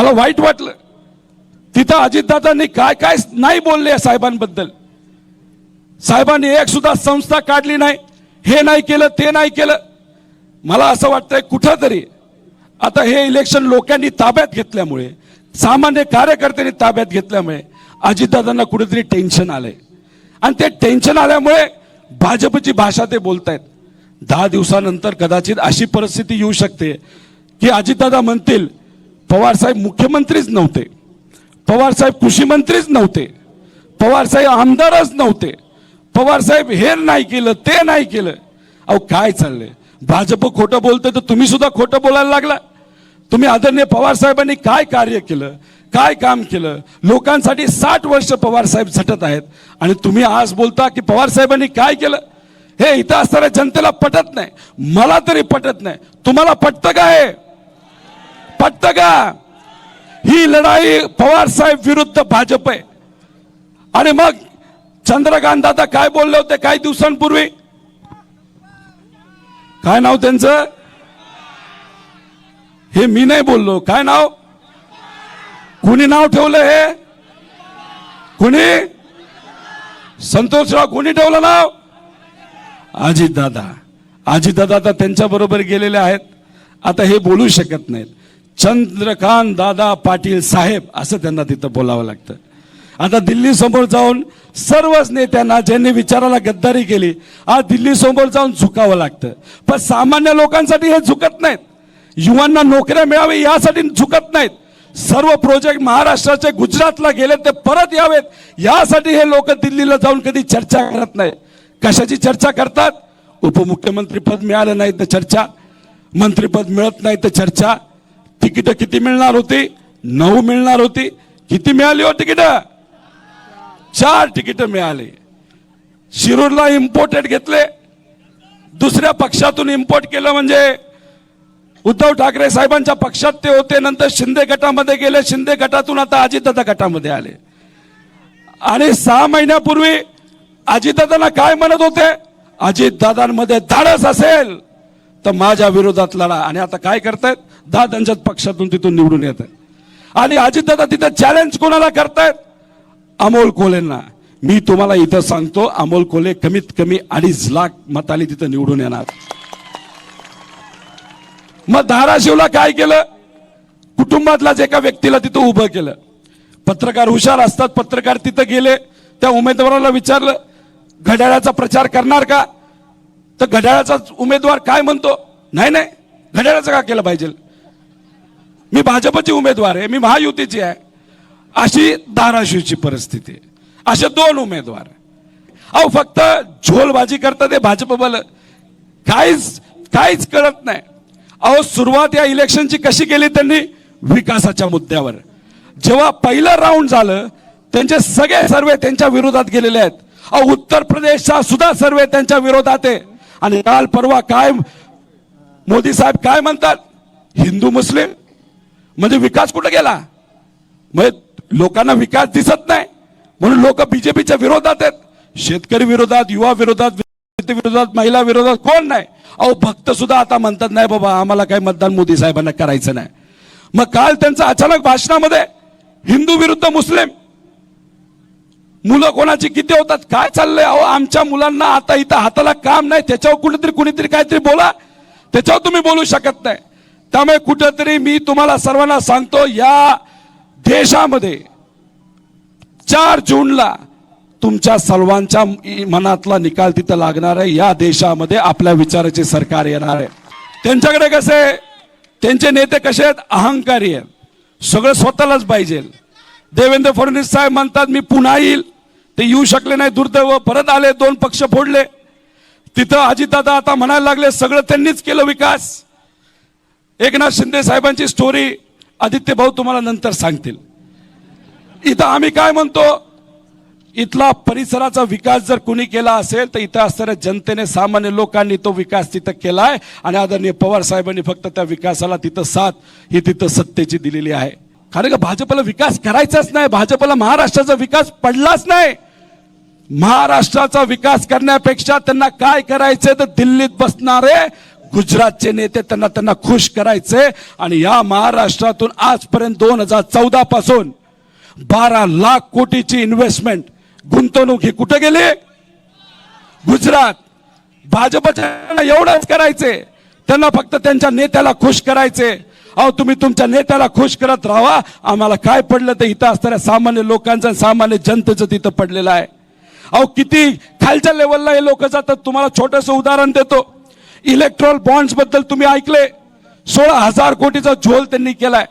मला वाईट वाटलं. तिथं अजितदादांनी काय काय नाही बोलले या साहेबांबद्दल. साहेबांनी एक सुद्धा संस्था काढली नाही. हे नाही केलं ते नाही केलं. मला असं वाटतंय कुठंतरी आता हे इलेक्शन लोकांनी ताब्यात घेतल्यामुळे सामान्य कार्यकर्त्यांनी ताब्यात घेतल्यामुळे अजितदादांना कुठेतरी टेन्शन आलंय. आणि ते टेन्शन आल्यामुळे भाजपची भाषा ते बोलतायत. दहा दिवसानंतर कदाचित अशी परिस्थिती येऊ शकते की अजितदादा म्हणतील पवारसाहेब मुख्यमंत्रीच नव्हते. पवारसाहेब कृषी मंत्रीच नव्हते. पवारसाहेब आमदारच नव्हते. पवारसाहेब हे नाही केलं ते नाही केलं. अहो काय चाललंय? भाजप खोटं बोलतंय तर तुम्ही सुद्धा खोटं बोलायला लागला. तुम्ही आदरणीय पवारसाहेबांनी काय कार्य केलं काय काम केलं? लोकांसाठी साठ वर्ष पवार साहेब झटत आहेत. आणि तुम्ही आज बोलता की पवारसाहेबांनी काय केलं? हे इथं असणाऱ्या जनतेला पटत नाही. मला तरी पटत नाही. तुम्हाला पटतं का हे? पटतं का ही लढाई पवार साहेब विरुद्ध भाजप आहे आणि मग चंद्रकांत दादा काय बोलले होते काही दिवसांपूर्वी काय नाव त्यांचं हे मी नाही बोललो काय नाव कुणी नाव ठेवलं हे कुणी संतोषराव कुणी ठेवलं नाव अजितदादा दादा दादा आता त्यांच्या बरोबर गेलेले आहेत आता हे बोलू शकत नाहीत चंद्रकांत दादा पाटील साहेब असं त्यांना तिथं बोलावं लागतं. आता दिल्ली समोर जाऊन सर्वच नेत्यांना ज्यांनी विचाराला गद्दारी केली आज दिल्ली समोर जाऊन झुकावं लागतं. पण सामान्य लोकांसाठी हे झुकत नाहीत. युवांना नोकऱ्या मिळावी यासाठी झुकत नाहीत. सर्व प्रोजेक्ट महाराष्ट्राचे गुजरातला गेले ते परत यावेत. यासाठी हे लोक दिल्लीला जाऊन कधी चर्चा करत नाही. कशाची चर्चा करतात? उपमुख्यमंत्री पद मिळालं नाही तर चर्चा. मंत्रीपद मिळत नाही तर चर्चा. तिकीट किती मिळणार होती? नऊ मिळणार होती. किती मिळाली हो तिकीट? चार तिकीट मिळाली. शिरूरला इम्पोर्टेड घेतले. दुसऱ्या पक्षातून इम्पोर्ट केलं म्हणजे उद्धव ठाकरे साहेबांच्या पक्षात ते होते नंतर शिंदे गटामध्ये गेले. शिंदे गटातून आता अजितदादा गटामध्ये आले. आणि सहा महिन्यापूर्वी अजितदादांना काय म्हणत होते? अजितदादांमध्ये धाडस असेल. तर माझ्या विरोधात लढा. आणि आता काय करतायत? दहा दादांच्याच पक्षातून तिथून निवडून येत आणि अजितदादा तिथं चॅलेंज कोणाला करतायत? अमोल कोलेंना. मी तुम्हाला इथं सांगतो अमोल कोले कमीत कमी अडीच लाख मताली तिथं निवडून येणार. मग धाराशिवला काय केलं? कुटुंबातल्याच एका व्यक्तीला तिथं उभं केलं. पत्रकार हुशार असतात पत्रकार तिथं गेले त्या उमेदवाराला विचारलं घड्याळाचा प्रचार करणार का? तर घड्याळाचा उमेदवार काय म्हणतो? नाही नाही घड्याळाचं का केलं पाहिजे? मी भाजपची उमेदवार आहे मी महायुतीची आहे. अशी धाराशिवची परिस्थिती आहे. असे दोन उमेदवार अहो फक्त झोलबाजी करतात हे भाजप बल. काहीच काहीच कळत नाही. अहो सुरुवात या इलेक्शनची कशी केली त्यांनी? विकासाच्या मुद्द्यावर. जेव्हा पहिलं राऊंड झालं त्यांचे सगळे सर्वे त्यांच्या विरोधात गेलेले आहेत. अहो उत्तर प्रदेशचा सुद्धा सर्वे त्यांच्या विरोधात आहे. आणि काल परवा काय मोदी साहेब काय म्हणतात? हिंदू मुस्लिम? म्हणजे विकास कुठं गेला? म्हणजे लोकांना विकास दिसत नाही. म्हणून लोक बीजेपीच्या विरोधात आहेत. शेतकरी विरोधात युवा विरोधात विरोधात महिला विरोधात कोण नाही? अहो भक्त सुद्धा आता म्हणतात नाही बाबा आम्हाला काही मतदान मोदी साहेबांना करायचं नाही. मग काल त्यांचं अचानक भाषणामध्ये हिंदू विरुद्ध मुस्लिम. मुलं कोणाची किती होतात? काय चाललंय? अहो आमच्या मुलांना आता इथं हाताला काम नाही. त्याच्यावर कुठेतरी कुणीतरी काहीतरी बोला. त्याच्यावर तुम्ही बोलू शकत नाही. त्यामुळे कुठंतरी मी तुम्हाला सर्वांना सांगतो या देशामध्ये चार जूनला तुमच्या सर्वांच्या मनातला निकाल तिथं लागणार आहे. या देशामध्ये आपल्या विचाराचे सरकार येणार आहे. त्यांच्याकडे कसे त्यांचे नेते कसे आहेत? अहंकारी आहेत. सगळं स्वतःलाच पाहिजे. देवेंद्र फडणवीस साहेब म्हणतात मी पुन्हा येईल. ते येऊ शकले नाही दुर्दैव. परत आले दोन पक्ष फोडले. तिथं अजितदादा आता म्हणायला लागले सगळं त्यांनीच केलं विकास. एकनाथ शिंदे साहेबांची स्टोरी आदित्य भाऊ तुम्हाला नंतर सांगतील. इथं आम्ही काय म्हणतो? इथला परिसराचा विकास जर कुणी केला असेल तर इथं असणाऱ्या जनतेने सामान्य लोकांनी तो विकास तिथं केलाय आणि आदरणीय पवार साहेबांनी फक्त त्या विकासाला तिथं साथ ही तिथं सत्तेची दिलेली आहे. कारण का भाजपला विकास करायचाच नाही भाजपला महाराष्ट्राचा विकास पडलाच नाही. महाराष्ट्राचा विकास करण्यापेक्षा त्यांना काय करायचं तर दिल्लीत बसणारे गुजरातचे नेते त्यांना त्यांना खुश करायचे आणि या महाराष्ट्रातून आजपर्यंत दोन हजार चौदा पासून बारा लाख कोटीची इन्व्हेस्टमेंट गुंतवणूक ही कुठे गेली? गुजरात. भाजपच्या एवढंच करायचे. त्यांना फक्त त्यांच्या नेत्याला खुश करायचे. अहो तुम्ही तुमच्या नेत्याला खुश करत राहा. आम्हाला काय पडलं तर इथं असणाऱ्या सामान्य लोकांचं सामान्य जनतेचं तिथं पडलेलं आहे. अहो किती खालच्या लेवलला हे लोक जातात तुम्हाला छोटस उदाहरण देतो. इलेक्ट्रॉल बॉन्ड्सबद्दल तुम्ही ऐकले. सोळा हजार कोटीचा झोल त्यांनी केलाय.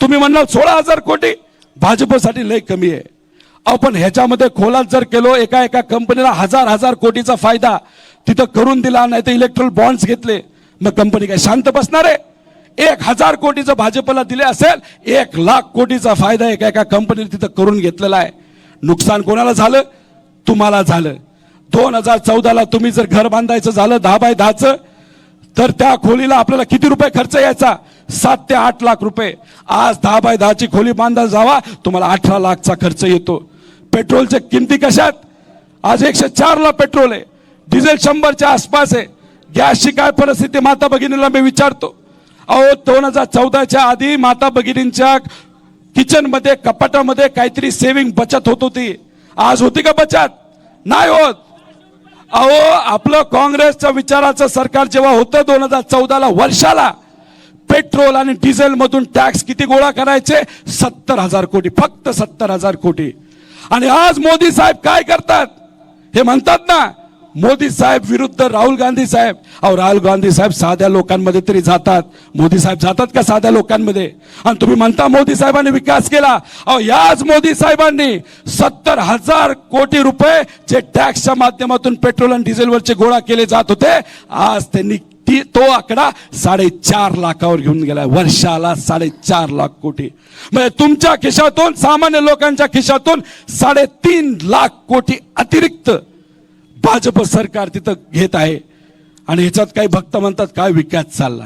तुम्ही म्हणाल सोळा हजार कोटी? भाजपसाठी लय कमी आहे. आपण ह्याच्यामध्ये खोलात जर केलो एका एका कंपनीला हजार हजार कोटीचा फायदा तिथं करून दिला नाही तर इलेक्ट्रॉल बॉन्ड्स घेतले मग कंपनी काय शांत बसणार आहे? एक हजार कोटीचं भाजपला दिले असेल एक लाख कोटीचा फायदा एका एका कंपनीने तिथं करून घेतलेला आहे. नुकसान कोणाला झालं? तुम्हाला झालं. दोन हजार चौदाला तुम्ही जर घर बांधायचं झालं दहा बाय दहाचं तर त्या खोलीला आपल्याला किती रुपये खर्च यायचा? सात ते आठ लाख रुपये. आज दहा बाय दहाची खोली बांधायला जावा तुम्हाला अठरा लाखचा खर्च येतो. पेट्रोलच्या किमती कशात? आज एकशे चार ला पेट्रोल आहे. डिझेल शंभरच्या आसपास आहे. गॅसची काय परिस्थिती माता भगिनीला मी विचारतो. अहो दोन हजार चौदाच्या आधी माता भगिनींच्या किचनमध्ये कपाटामध्ये काहीतरी सेव्हिंग बचत होत होती. आज होती का बचत? नाही होत. अहो आपलं काँग्रेसच्या विचाराचं सरकार जेव्हा होतं दोन हजार चौदाला वर्षाला पेट्रोल आणि डिझेल मधून टॅक्स किती गोळा करायचे? सत्तर हजार कोटी फक्त सत्तर हजार कोटी. आणि आज मोदी साहेब काय करतात? हे म्हणतात ना मोदी साहेब विरुद्ध राहुल गांधी साहेब. अहो राहुल गांधी साहेब साध्या लोकांमध्ये तरी जातात. मोदी साहेब जातात का साध्या लोकांमध्ये? आणि तुम्ही म्हणता मोदी साहेबांनी विकास केला. अहो याच मोदी साहेबांनी सत्तर हजार कोटी रुपये जे टॅक्सच्या माध्यमातून पेट्रोल आणि डिझेलवरचे गोळा केले जात होते आज त्यांनी ती तो आकडा साडेचार लाखावर घेऊन गेलाय. वर्षाला साडेचार लाख कोटी. म्हणजे तुमच्या खिशातून सामान्य लोकांच्या खिशातून साडेतीन लाख कोटी अतिरिक्त भाजप सरकार तिथं घेत आहे. आणि ह्याच्यात काही भक्त म्हणतात काय विकास चालला?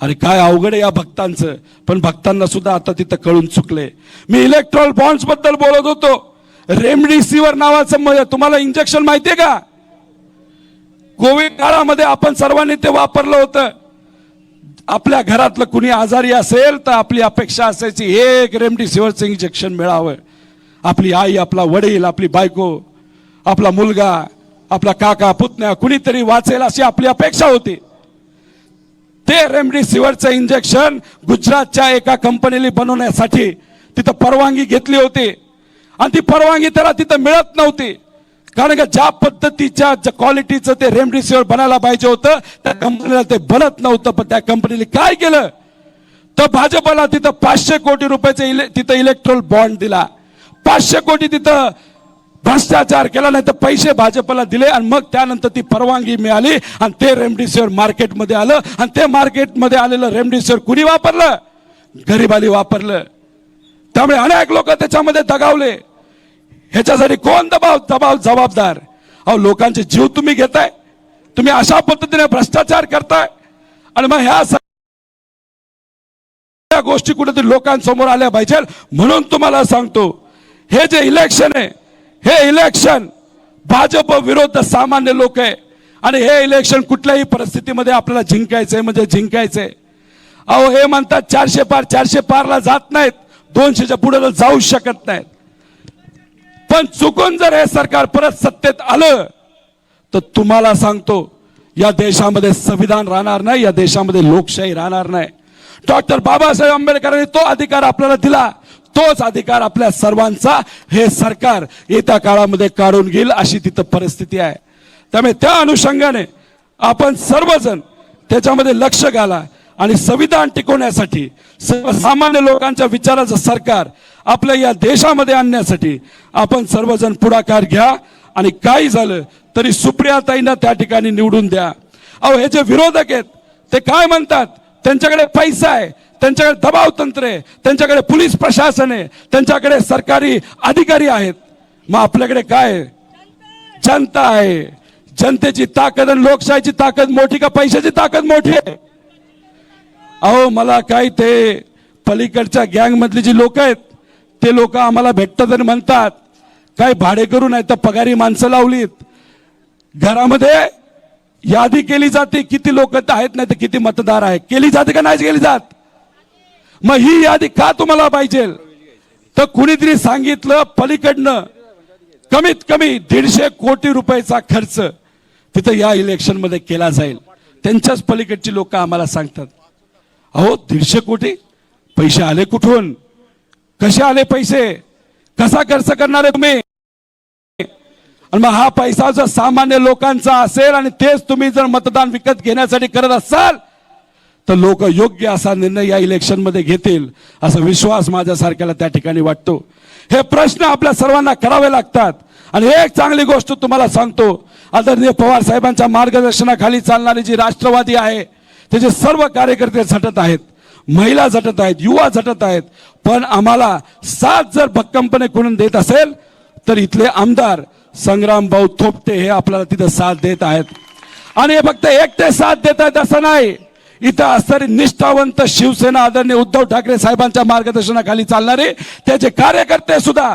अरे काय अवघड आहे या भक्तांचं. पण भक्तांना सुद्धा आता तिथं कळून चुकले मी इलेक्ट्रॉल बॉन्ड्सबद्दल बोलत होतो. रेमडिसिवर नावाचं तुम्हाला इंजेक्शन माहितीये का? कोविड काळामध्ये आपण सर्वांनी ते वापरलं होतं. आपल्या घरातलं कुणी आजारी असेल तर आपली अपेक्षा असायची एक रेमडिसिवरचं इंजेक्शन मिळावं. आपली आई आपला वडील आपली बायको आपला मुलगा आपला काका पुतण्या कुणीतरी वाचेल अशी आपली अपेक्षा होती. ते रेमडेसिवीरचं इंजेक्शन गुजरातच्या एका कंपनीने बनवण्यासाठी तिथं परवानगी घेतली होती. आणि ती परवानगी त्याला तिथं मिळत नव्हती. कारण का ज्या पद्धतीच्या ज्या क्वालिटीचं ते रेमडेसिवीर बनायला पाहिजे होतं त्या कंपनीला ते बनत नव्हतं. पण त्या कंपनीने काय केलं? तर भाजपला तिथं पाचशे कोटी रुपयाचे इले तिथं इलेक्ट्रोल बॉन्ड दिला. पाचशे कोटी तिथं भ्रष्टाचार केला नाही तर पैसे भाजपला दिले आणि मग त्यानंतर ती परवानगी मिळाली आणि ते रेमडेसिवीर मार्केटमध्ये आलं आणि ते मार्केटमध्ये आलेलं रेमडेसिवीर कुणी वापरलं? गरीबाली वापरलं. त्यामुळे अनेक लोक त्याच्यामध्ये दगावले. ह्याच्यासाठी कोण दबाव दबाव जबाबदार? अहो लोकांचे जीव तुम्ही घेताय. तुम्ही अशा पद्धतीने भ्रष्टाचार करताय. आणि मग ह्या सगळ्या गोष्टी कुठेतरी लोकांसमोर आल्या पाहिजे म्हणून तुम्हाला सांगतो हे जे इलेक्शन आहे हे इलेक्शन भाजप विरोध सामान्य लोक आहे. आणि हे इलेक्शन कुठल्याही परिस्थितीमध्ये आपल्याला जिंकायचंय म्हणजे जिंकायचंय. अहो हे म्हणतात चारशे पार चारशे पारला जात नाहीत. दोनशेच्या पुढे जाऊ शकत नाहीत. पण चुकून जर हे सरकार परत सत्तेत आलं तर तुम्हाला सांगतो या देशामध्ये संविधान राहणार नाही या देशामध्ये लोकशाही राहणार नाही. डॉक्टर बाबासाहेब आंबेडकरांनी तो अधिकार आपल्याला दिला. तोच अधिकार आपल्या सर्वांचा हे सरकार येत्या काळामध्ये काढून घेईल अशी तिथं परिस्थिती आहे. त्यामुळे त्या अनुषंगाने आपण सर्वजण त्याच्यामध्ये लक्ष घाला आणि संविधान टिकवण्यासाठी सर्वसामान्य लोकांच्या विचाराचं सरकार आपल्या या देशामध्ये आणण्यासाठी आपण सर्वजण पुढाकार घ्या आणि काही झालं तरी सुप्रियाताईंना त्या ठिकाणी निवडून द्या. अहो हे जे विरोधक आहेत ते काय म्हणतात? त्यांच्याकडे पैसा आहे त्यांच्याकडे दबाव तंत्र आहे त्यांच्याकडे पोलीस प्रशासन आहे त्यांच्याकडे सरकारी अधिकारी आहेत. मग आपल्याकडे काय जनता आहे. जनतेची ताकद आणि लोकशाहीची ताकद मोठी का पैशाची ताकद मोठी आहे? अहो मला काय ते पलीकडच्या गँग मधली जी लोक आहेत ते लोक आम्हाला भेटतात आणि म्हणतात काय भाडे करू नाही तर पगारी माणसं लावलीत. घरामध्ये यादी केली जाते किती लोक आहेत नाही तर किती मतदार आहेत. केली जाते का नाही केली जात? मग ही यादी का तुम्हाला पाहिजे? तर कुणीतरी सांगितलं पलीकडनं कमीत कमी दीडशे कोटी रुपयाचा खर्च तिथं या इलेक्शनमध्ये केला जाईल. त्यांच्याच पलीकडची लोक आम्हाला सांगतात अहो दीडशे कोटी? पैसे आले कुठून? कसे आले पैसे? कसा खर्च करणार आहे तुम्ही? आणि मग हा पैसा जर सामान्य लोकांचा असेल आणि तेच तुम्ही जर मतदान विकत घेण्यासाठी करत असाल तर लोक योग्य असा निर्णय या इलेक्शनमध्ये घेतील असा विश्वास माझ्यासारख्याला त्या ठिकाणी वाटतो. हे प्रश्न आपल्या सर्वांना करावे लागतात. आणि एक चांगली गोष्ट तुम्हाला सांगतो. आदरणीय पवार साहेबांच्या मार्गदर्शनाखाली चालणारी जी राष्ट्रवादी आहे त्याचे सर्व कार्यकर्ते झटत आहेत महिला झटत आहेत युवा झटत आहेत पण आम्हाला साथ जर भक्कमपणे कोणून देत असेल तर इथले आमदार संग्राम भाऊ थोपटे हे आपल्याला तिथं साथ देत आहेत. आणि हे फक्त एकटे साथ देत आहेत असं नाही. इथं असणारी निष्ठावंत शिवसेना आदरणीय उद्धव ठाकरे साहेबांच्या मार्गदर्शनाखाली चालणारे त्याचे कार्यकर्ते सुद्धा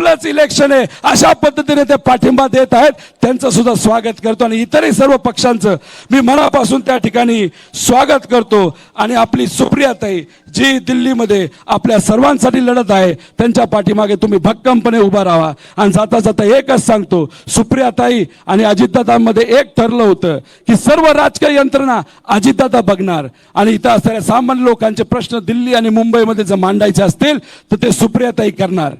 आपलंच इलेक्शन आहे अशा पद्धतीने ते पाठिंबा देत आहेत. त्यांचं सुद्धा स्वागत करतो आणि इतरही सर्व पक्षांचं मी मनापासून त्या ठिकाणी स्वागत करतो. आणि आपली सुप्रियाताई जी दिल्लीमध्ये आपल्या सर्वांसाठी लढत आहे त्यांच्या पाठीमागे तुम्ही भक्कमपणे उभा राहा. आणि जाता जाता एकच सांगतो सुप्रियाताई आणि अजितदादांमध्ये एक ठरलं होतं की सर्व राजकीय यंत्रणा अजितदादा बघणार. आणि इथं असणाऱ्या सामान्य लोकांचे प्रश्न दिल्ली आणि मुंबईमध्ये जर मांडायचे असतील तर ते सुप्रियाताई करणार.